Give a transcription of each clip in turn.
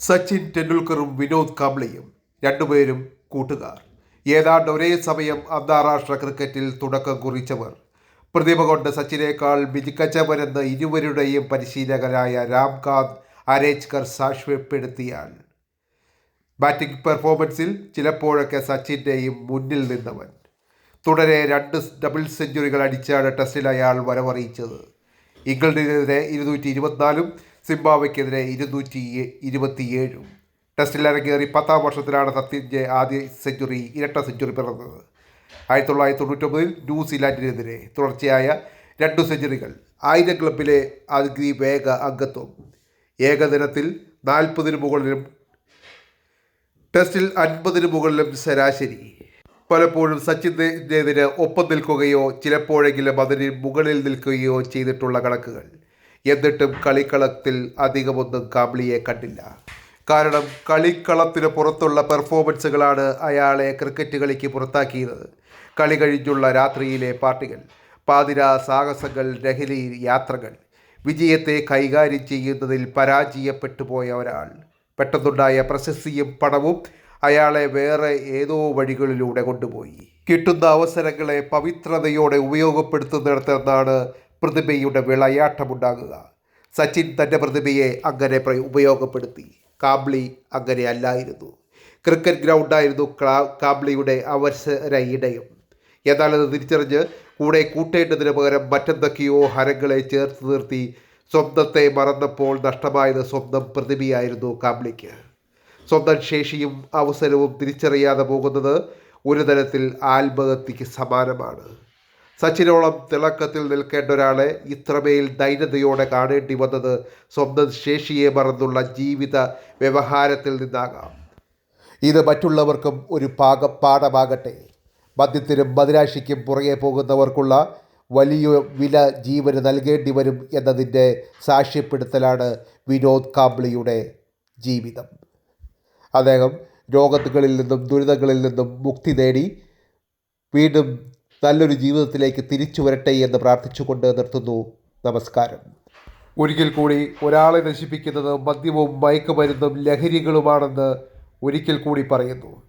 സച്ചിൻ ടെണ്ടുൽക്കറും വിനോദ് കാംബ്ലിയും രണ്ടുപേരും കൂട്ടുകാർ. ഏതാണ്ട് ഒരേ സമയം അന്താരാഷ്ട്ര ക്രിക്കറ്റിൽ തുടക്കം കുറിച്ചവർ. പ്രതിഭ കൊണ്ട് സച്ചിനേക്കാൾ മികച്ചവരെന്ന് ഇരുവരുടെയും പരിശീലകനായ രാംകാന്ത് അരേജ്കർ സാക്ഷ്യപ്പെടുത്തിയാൽ. ബാറ്റിംഗ് പെർഫോമൻസിൽ ചിലപ്പോഴൊക്കെ സച്ചിന്റെയും മുന്നിൽ നിന്നവൻ. തുടരെ രണ്ട് ഡബിൾ സെഞ്ചുറികൾ അടിച്ചാണ് ടെസ്റ്റിൽ അയാൾ വരവറിയിച്ചത്. ഇംഗ്ലണ്ടിനെതിരെ ഇരുന്നൂറ്റി ഇരുപത്തിനാലും സിംബാബ്വയ്ക്കെതിരെ ഇരുന്നൂറ്റി ഇരുപത്തിയേഴും. ടെസ്റ്റിൽ അരങ്ങേറി പത്താം വർഷത്തിലാണ് സത്യന്റെ ആദ്യ സെഞ്ചുറി ഇരട്ട സെഞ്ചുറി പിറന്നത്. ആയിരത്തി തൊള്ളായിരത്തി തൊണ്ണൂറ്റൊമ്പതിൽ ന്യൂസിലാൻഡിനെതിരെ തുടർച്ചയായ രണ്ടു സെഞ്ചുറികൾ. ആയിരം ക്ലബിലെ അതിവേഗ അംഗത്വം. ഏകദിനത്തിൽ നാൽപ്പതിന് മുകളിലും ടെസ്റ്റിൽ അൻപതിന് മുകളിലും ശരാശരി. പലപ്പോഴും സച്ചിനെതിരെ ഒപ്പം നിൽക്കുകയോ ചിലപ്പോഴെങ്കിലും അതിന് മുകളിൽ നിൽക്കുകയോ ചെയ്തിട്ടുള്ള കണക്കുകൾ. എന്നിട്ടും കളിക്കളത്തിൽ അധികമൊന്നും കാബ്ലിയെ കണ്ടില്ല. കാരണം കളിക്കളത്തിന് പുറത്തുള്ള പെർഫോമൻസുകളാണ് അയാളെ ക്രിക്കറ്റ് കളിക്ക് പുറത്താക്കിയത്. കളി കഴിഞ്ഞുള്ള രാത്രിയിലെ പാർട്ടികൾ പാതിര സാഹസങ്ങൾ ലഹരി യാത്രകൾ വിജയത്തെ കൈകാര്യം ചെയ്യുന്നതിൽ പരാജയപ്പെട്ടു പോയ ഒരാൾ. പെട്ടെന്നുണ്ടായ പ്രശസ്തിയും പണവും അയാളെ വേറെ ഏതോ വഴികളിലൂടെ കൊണ്ടുപോയി. കിട്ടുന്ന അവസരങ്ങളെ പവിത്രതയോടെ ഉപയോഗപ്പെടുത്തുന്നിടത്തെന്നാണ് പ്രതിഭയുടെ വിളയാട്ടമുണ്ടാകുക. സച്ചിൻ തന്റെ പ്രതിഭയെ അങ്ങനെ ഉപയോഗപ്പെടുത്തി. കാബ്ലി അങ്ങനെ അല്ലായിരുന്നു. ക്രിക്കറ്റ് ഗ്രൗണ്ടായിരുന്നു കാബ്ലിയുടെ അവസര ഇടയം എന്നാൽ തിരിച്ചറിഞ്ഞ് കൂടെ കൂട്ടേണ്ടതിന് പകരം മറ്റെന്തൊക്കെയോ ഹരങ്ങളെ ചേർത്ത് നിർത്തി സ്വന്തത്തെ മറന്നപ്പോൾ നഷ്ടമായത് സ്വന്തം പ്രതിഭയായിരുന്നു കാബ്ലിക്ക്. സ്വന്തം ശേഷിയും അവസരവും തിരിച്ചറിയാതെ പോകുന്നത് ഒരു തരത്തിൽ ആത്മഹത്യക്ക് സമാനമാണ്. സച്ചിനോളം തിളക്കത്തിൽ നിൽക്കേണ്ട ഒരാളെ ഇത്രമേൽ ധൈര്യതയോടെ കാണേണ്ടി വന്നത് സ്വന്തം ശേഷിയെ മറന്നുള്ള ജീവിത വ്യവഹാരത്തിൽ നിന്നാകാം. ഇത് മറ്റുള്ളവർക്കും ഒരു പാക പാഠമാകട്ടെ. മദ്യത്തിനും മദിരാശിക്കും പുറകെ പോകുന്നവർക്കുള്ള വലിയ വില ജീവന് നൽകേണ്ടി വരും എന്നതിന്റെ സാക്ഷ്യപ്പെടുത്തലാണ് വിനോദ് കാംബ്ലിയുടെ ജീവിതം. അദ്ദേഹം രോഗത്തുകളിൽ നിന്നും ദുരിതങ്ങളിൽ നിന്നും മുക്തി നേടി വീണ്ടും നല്ലൊരു ജീവിതത്തിലേക്ക് തിരിച്ചു വരട്ടെ എന്ന് പ്രാർത്ഥിച്ചുകൊണ്ട് നിർത്തുന്നു. നമസ്കാരം. ഒരിക്കൽ കൂടി ഒരാളെ നശിപ്പിക്കുന്നത് മദ്യവും മയക്കുമരുന്നും ലഹരികളുമാണെന്ന് ഒരിക്കൽ കൂടി പറയുന്നു.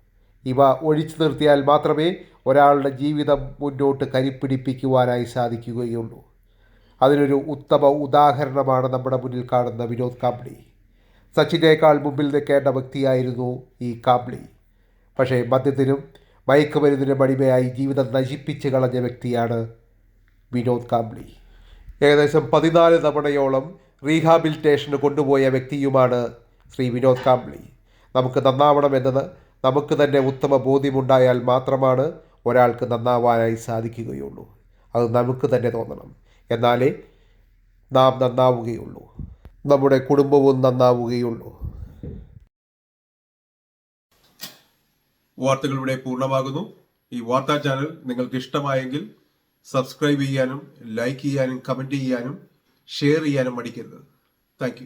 ഇവ ഒഴിച്ചു നിർത്തിയാൽ മാത്രമേ ഒരാളുടെ ജീവിതം മുന്നോട്ട് കരിപ്പിടിപ്പിക്കുവാനായി സാധിക്കുകയുള്ളൂ. അതിനൊരു ഉത്തമ ഉദാഹരണമാണ് നമ്മുടെ മുന്നിൽ കാണുന്ന വിനോദ് കാംബ്ലി സച്ചിനേക്കാൾ മുമ്പിൽ നിൽക്കേണ്ട വ്യക്തിയായിരുന്നു ഈ കാംബ്ലി പക്ഷേ മദ്യത്തിനും മയക്കുമരുന്നിനും മടിമയായി ജീവിതം നശിപ്പിച്ച് കളഞ്ഞ വ്യക്തിയാണ് വിനോദ് കാംബ്ലി. ഏകദേശം പതിനാല് തവണയോളം റീഹാബിലിറ്റേഷന് കൊണ്ടുപോയ വ്യക്തിയുമാണ് ശ്രീ വിനോദ് കാംബ്ലി. നമുക്ക് നന്നാവണമെന്നത് നമുക്ക് തന്നെ ഉത്തമ ബോധ്യമുണ്ടായാൽ മാത്രമാണ് ഒരാൾക്ക് നന്നാവാനായി സാധിക്കുകയുള്ളൂ. അത് നമുക്ക് തന്നെ തോന്നണം. എന്നാലേ നാം നന്നാവുകയുള്ളൂ. നമ്മുടെ കുടുംബവും നന്നാവുകയുള്ളൂ. വാർത്തകൾ ഇവിടെ പൂർണമാകുന്നു. ഈ വാർത്താ ചാനൽ നിങ്ങൾക്ക് ഇഷ്ടമായെങ്കിൽ സബ്സ്ക്രൈബ് ചെയ്യാനും ലൈക്ക് ചെയ്യാനും കമന്റ് ചെയ്യാനും ഷെയർ ചെയ്യാനും മടിക്കരുത്. താങ്ക്